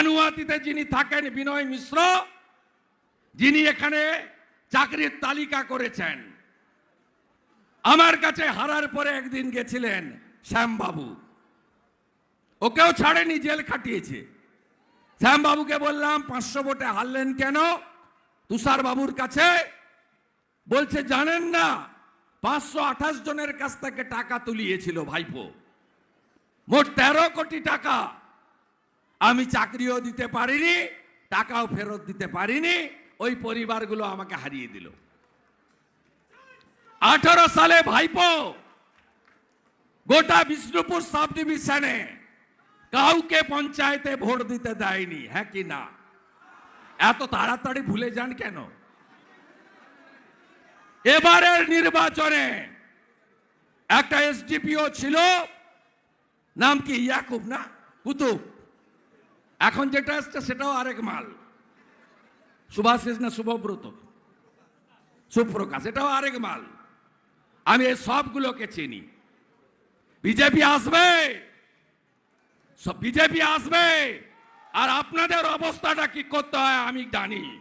পানুয়াতিতে যিনি থাকেন বিনয় মিশ্র, যিনি এখানে চাকরির তালিকা করেছেন। আমার কাছে হারার পরে একদিন গেছিলেন শ্যামবাবু। ওকেও ছাড়েনি, জেল খাটিয়েছে। শ্যামবাবুকে বললাম, পাঁচশো ভোটে হারলেন কেন? তুষার বাবুর কাছে বলছে, জানেন না, পাঁচশো আঠাশ জনের কাছ থেকে টাকা তুলিয়েছিল ভাইপো। মোট তেরো কোটি টাকা আমি চাকরিও দিতে পারিনি, টাকাও ফেরত দিতে পারিনি, ওই পরিবারগুলো আমাকে হারিয়ে দিল। আঠারো সালে ভাইপো, গোটা বিষ্ণুপুর সাব ডিভিশনে কাউকে পঞ্চায়েতে ভোট দিতে দেয়নি হ্যাঁ কি না? এত তাড়াতাড়ি ভুলে যান কেন? এবারের নির্বাচনে একটা এসডিপিও ছিল, নাম কি ইয়াকুব না? কুতুব। এখন যেটা আসছে, সেটাও আরেক মাল। সুভাষিস না শুভব্রত। সুপ্রকাশ, এটাও আরেক মাল। আমি এই সবগুলোকে চিনি। বিজেপি আসবে। সব বিজেপি আসবে। আর আপনাদের অবস্থাটা কি করতে হয়, আমি জানি।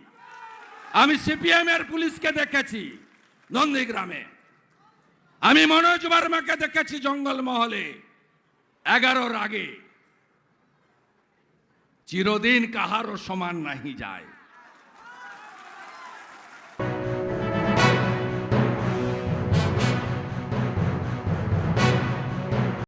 আমি সিপিএম এর পুলিশকে দেখেছি, নন্দীগ্রামে। আমি মনোজ বর্মাকে দেখেছি জঙ্গলমহলে এগারোর আগে। চিরদিন কাহারও সমান নাহি যায়।